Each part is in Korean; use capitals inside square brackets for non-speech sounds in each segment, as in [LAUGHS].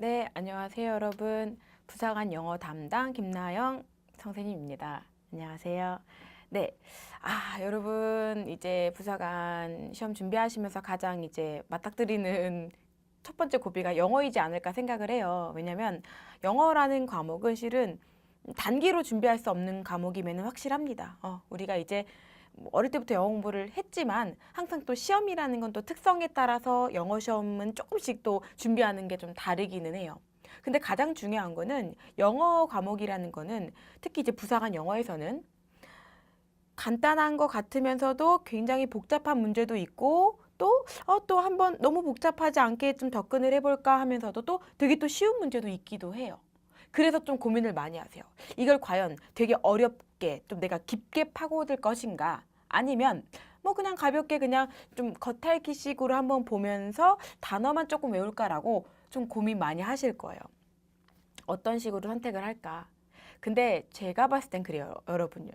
네, 안녕하세요, 여러분. 부사관 영어 담당 김나영 선생님입니다. 안녕하세요. 네, 아, 여러분, 이제 부사관 시험 준비하시면서 가장 이제 맞닥뜨리는 [LAUGHS] 첫 번째 고비가 영어이지 않을까 생각을 해요. 왜냐면 영어라는 과목은 실은 단기로 준비할 수 없는 과목임에는 확실합니다. 어, 우리가 이제 뭐 어릴 때부터 영어 공부를 했지만 항상 또 시험이라는 건 또 특성에 따라서 영어 시험은 조금씩 또 준비하는 게 좀 다르기는 해요. 근데 가장 중요한 거는 영어 과목이라는 거는 특히 이제 부사관 영어에서는 간단한 것 같으면서도 굉장히 복잡한 문제도 있고 또, 어, 또 한번 너무 복잡하지 않게 좀 접근을 해볼까 하면서도 또 되게 또 쉬운 문제도 있기도 해요. 그래서 좀 고민을 많이 하세요. 이걸 과연 되게 어렵게 좀 내가 깊게 파고들 것인가 아니면 뭐 그냥 가볍게 그냥 좀 겉핥기식으로 한번 보면서 단어만 조금 외울까라고 좀 고민 많이 하실 거예요. 어떤 식으로 선택을 할까? 근데 제가 봤을 땐 그래요, 여러분요.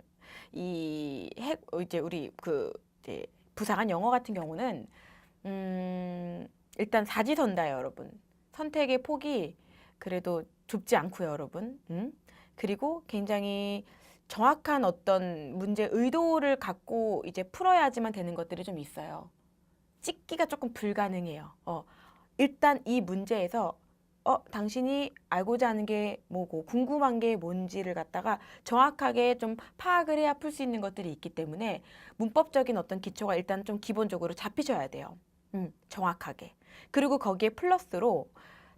이 핵, 어, 이제 우리 그 이제 부사관 영어 같은 경우는 음, 일단 사지선다예요, 여러분. 선택의 폭이 그래도 좁지 않고요, 여러분. 음? 그리고 굉장히 정확한 어떤 문제 의도를 갖고 이제 풀어야지만 되는 것들이 좀 있어요. 찍기가 조금 불가능해요. 어, 일단 이 문제에서 어, 당신이 알고자 하는 게 뭐고 궁금한 게 뭔지를 갖다가 정확하게 좀 파악을 해야 풀 수 있는 것들이 있기 때문에 문법적인 어떤 기초가 일단 좀 기본적으로 잡히셔야 돼요. 음, 정확하게. 그리고 거기에 플러스로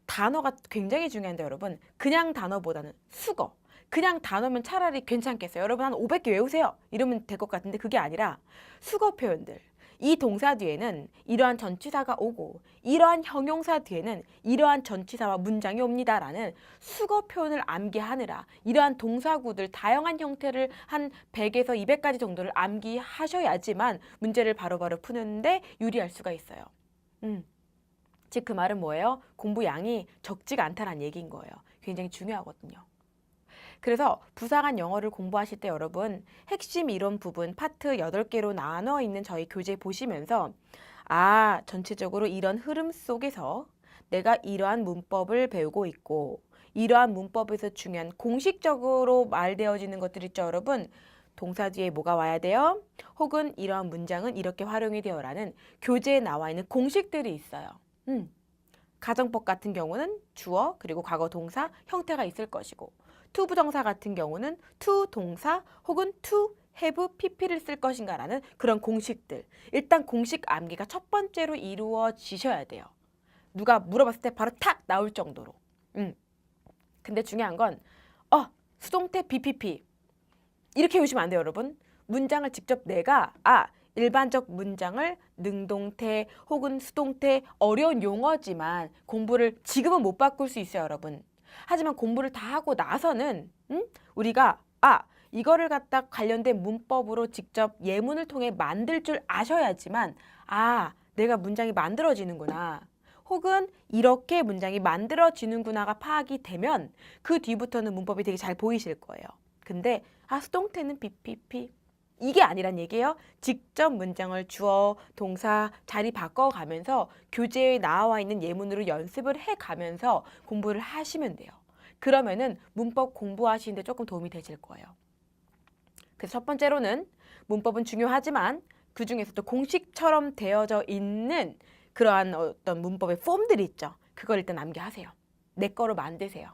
단어가 굉장히 중요한데 여러분 그냥 단어보다는 수거 그냥 단어면 차라리 괜찮겠어요 여러분 한 500개 외우세요 이러면 될 것 같은데 그게 아니라 수거 표현들 이 동사 뒤에는 이러한 전치사가 오고 이러한 형용사 뒤에는 이러한 전치사와 문장이 옵니다라는 수거 표현을 암기하느라 이러한 동사구들 다양한 형태를 한 100에서 200가지 정도를 암기하셔야지만 문제를 바로바로 푸는데 유리할 수가 있어요. 음. 즉 그 말은 뭐예요? 공부 양이 적지가 않다는 얘기인 거예요. 굉장히 중요하거든요. 그래서 부사관 영어를 공부하실 때 여러분 핵심 이론 부분 파트 8개로 나눠 있는 저희 교재 보시면서 아, 전체적으로 이런 흐름 속에서 내가 이러한 문법을 배우고 있고 이러한 문법에서 중요한 공식적으로 말되어지는 것들 있죠, 여러분. 동사 뒤에 뭐가 와야 돼요? 혹은 이러한 문장은 이렇게 활용이 되어라는 교재에 나와 있는 공식들이 있어요. 음. 가정법 같은 경우는 주어 그리고 과거 동사 형태가 있을 것이고 to 부정사 같은 경우는 to 동사 혹은 to have pp를 쓸 것인가라는 그런 공식들. 일단 공식 암기가 첫 번째로 이루어지셔야 돼요. 누가 물어봤을 때 바로 탁 나올 정도로. 음. 근데 중요한 건 어, 수동태 BPP. 이렇게 외우시면 안 돼요, 여러분. 문장을 직접 내가 아, 일반적 문장을 능동태 혹은 수동태 어려운 용어지만 공부를 지금은 못 바꿀 수 있어요, 여러분. 하지만 공부를 다 하고 나서는 음? 우리가 아 이거를 갖다 관련된 문법으로 직접 예문을 통해 만들 줄 아셔야지만 아 내가 문장이 만들어지는구나. 혹은 이렇게 문장이 만들어지는구나가 파악이 되면 그 뒤부터는 문법이 되게 잘 보이실 거예요. 근데 아 수동태는 BPP 이게 아니란 얘기예요. 직접 문장을 주어, 동사, 자리 바꿔가면서 교재에 나와 있는 예문으로 연습을 해가면서 공부를 하시면 돼요. 그러면은 문법 공부하시는데 조금 도움이 되실 거예요. 그래서 첫 번째로는 문법은 중요하지만 그 중에서도 공식처럼 되어져 있는 그러한 어떤 문법의 폼들이 있죠. 그걸 일단 암기하세요. 내 거로 만드세요.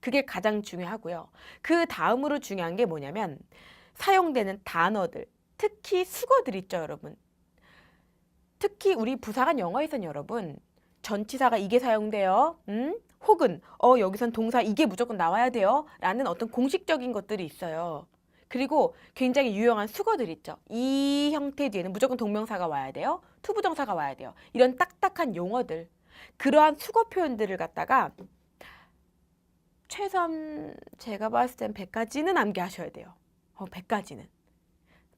그게 가장 중요하고요. 그 다음으로 중요한 게 뭐냐면 사용되는 단어들, 특히 수거들 있죠, 여러분. 특히 우리 부사관 영어에서는 여러분 전치사가 이게 사용돼요. 음? 혹은 어 여기선 동사 이게 무조건 나와야 돼요. 라는 어떤 공식적인 것들이 있어요. 그리고 굉장히 유용한 수거들 있죠. 이 형태 뒤에는 무조건 동명사가 와야 돼요. 투부정사가 와야 돼요. 이런 딱딱한 용어들. 그러한 수거 표현들을 갖다가 최소한 제가 봤을 땐 100가지는 암기하셔야 돼요. 어, 100가지는.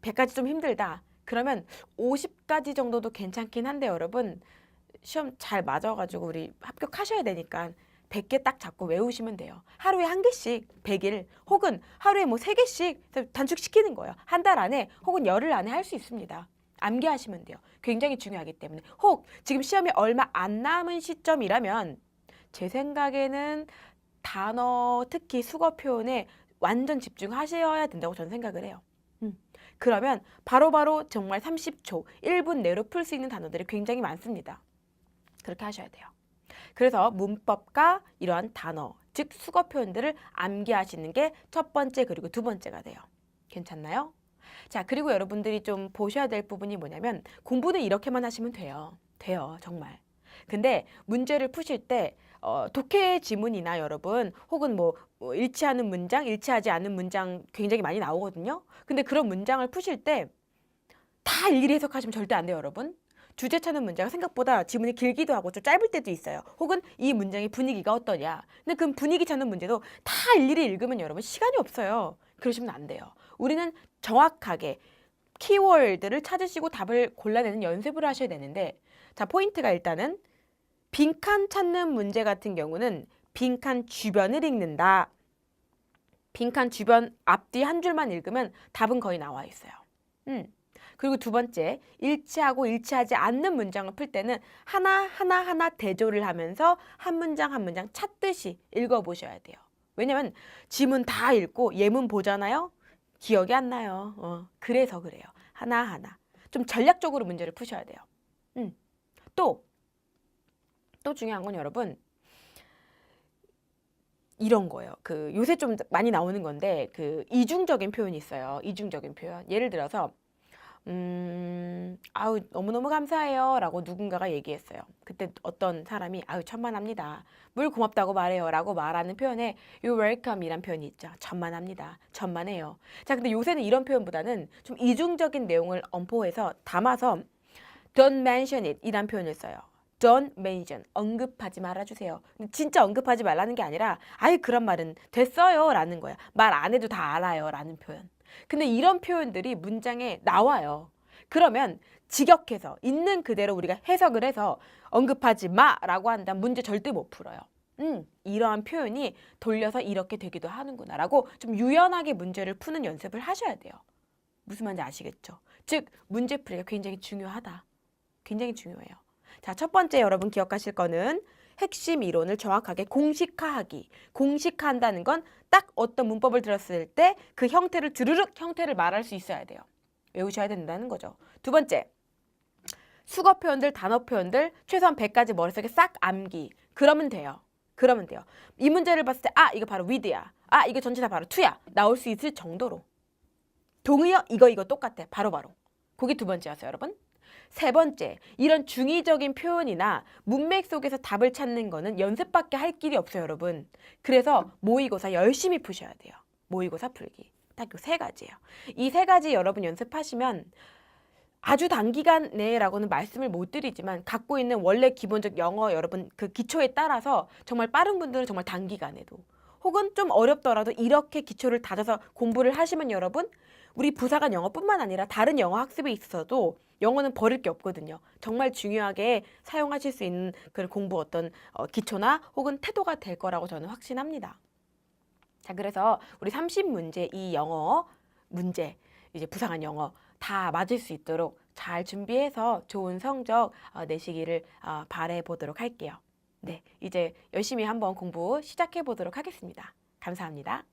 100가지 좀 힘들다. 그러면 50가지 정도도 괜찮긴 한데 여러분 시험 잘 맞아가지고 우리 합격하셔야 되니까 100개 딱 잡고 외우시면 돼요. 하루에 한 개씩 100일 혹은 하루에 뭐 3개씩 단축시키는 거예요. 한 달 안에 혹은 열흘 안에 할 수 있습니다. 암기하시면 돼요. 굉장히 중요하기 때문에 혹 지금 시험이 얼마 안 남은 시점이라면 제 생각에는 단어 특히 수거 표현에 완전 집중하셔야 된다고 저는 생각을 해요. 음. 그러면 바로 바로 정말 30초, 1분 내로 풀 수 있는 단어들이 굉장히 많습니다. 그렇게 하셔야 돼요. 그래서 문법과 이러한 단어, 즉 수거 표현들을 암기하시는 게 첫 번째 그리고 두 번째가 돼요. 괜찮나요? 자, 그리고 여러분들이 좀 보셔야 될 부분이 뭐냐면 공부는 이렇게만 하시면 돼요. 돼요, 정말. 근데 문제를 푸실 때 어, 독해 지문이나 여러분 혹은 뭐 어, 일치하는 문장, 일치하지 않은 문장 굉장히 많이 나오거든요. 근데 그런 문장을 푸실 때 다 일일이 해석하시면 절대 안 돼요, 여러분. 주제 찾는 문제가 생각보다 지문이 길기도 하고 좀 짧을 때도 있어요. 혹은 이 문장의 분위기가 어떠냐. 근데 그 분위기 찾는 문제도 다 일일이 읽으면 여러분 시간이 없어요. 그러시면 안 돼요. 우리는 정확하게 키워드를 찾으시고 답을 골라내는 연습을 하셔야 되는데 자 포인트가 일단은 빈칸 찾는 문제 같은 경우는 빈칸 주변을 읽는다. 빈칸 주변 앞뒤 한 줄만 읽으면 답은 거의 나와 있어요. 음. 그리고 두 번째, 일치하고 일치하지 않는 문장을 풀 때는 하나 하나 하나 대조를 하면서 한 문장 한 문장 찾듯이 읽어 보셔야 돼요. 왜냐면 지문 다 읽고 예문 보잖아요. 기억이 안 나요. 어, 그래서 그래요. 하나 하나 좀 전략적으로 문제를 푸셔야 돼요. 음. 또 또 중요한 건 여러분 이런 거예요. 그 요새 좀 많이 나오는 건데 그 이중적인 표현이 있어요. 이중적인 표현. 예를 들어서 음, 아우 너무너무 감사해요라고 누군가가 얘기했어요. 그때 어떤 사람이 아우 천만합니다. 물 고맙다고 말해요라고 말하는 표현에 you welcome이란 표현이 있죠. 천만합니다. 천만해요. 자, 근데 요새는 이런 표현보다는 좀 이중적인 내용을 엄포해서 담아서 don't mention it 이란 표현을 써요. Don't mention 언급하지 말아주세요. 진짜 언급하지 말라는 게 아니라 아예 그런 말은 됐어요 라는 거야. 말 안 해도 다 알아요 라는 표현. 근데 이런 표현들이 문장에 나와요. 그러면 직역해서 있는 그대로 우리가 해석을 해서 언급하지 마라고 한다면 문제 절대 못 풀어요. 음, 이러한 표현이 돌려서 이렇게 되기도 하는구나라고 좀 유연하게 문제를 푸는 연습을 하셔야 돼요. 무슨 말인지 아시겠죠? 즉 문제풀이가 굉장히 중요하다. 굉장히 중요해요. 자, 첫 번째 여러분 기억하실 거는 핵심 이론을 정확하게 공식화하기. 공식화한다는 건 딱 어떤 문법을 들었을 때 그 형태를 주르륵 형태를 말할 수 있어야 돼요. 외우셔야 된다는 거죠. 두 번째, 수거 표현들, 단어 표현들 최소한 100가지 머릿속에 싹 암기. 그러면 돼요. 그러면 돼요. 이 문제를 봤을 때, 아, 이거 바로 with야. 아, 이거 전체 다 바로 to야. 나올 수 있을 정도로. 동의어, 이거, 이거 똑같아. 바로바로. 바로. 그게 두 번째였어요, 여러분. 세 번째, 이런 중의적인 표현이나 문맥 속에서 답을 찾는 거는 연습밖에 할 길이 없어요, 여러분. 그래서 모의고사 열심히 푸셔야 돼요. 모의고사 풀기. 딱 요 세 가지예요. 이 세 가지 여러분 연습하시면 아주 단기간 내라고는 말씀을 못 드리지만 갖고 있는 원래 기본적 영어 여러분 그 기초에 따라서 정말 빠른 분들은 정말 단기간에도 혹은 좀 어렵더라도 이렇게 기초를 다져서 공부를 하시면 여러분 우리 부사관 영어뿐만 아니라 다른 영어 학습에 있어서도 영어는 버릴 게 없거든요. 정말 중요하게 사용하실 수 있는 그 공부 어떤 어, 기초나 혹은 태도가 될 거라고 저는 확신합니다. 자, 그래서 우리 30문제 이 영어 문제 이제 부상한 영어 다 맞을 수 있도록 잘 준비해서 좋은 성적 어, 내시기를 어, 바래 보도록 할게요. 네, 이제 열심히 한번 공부 시작해 보도록 하겠습니다. 감사합니다.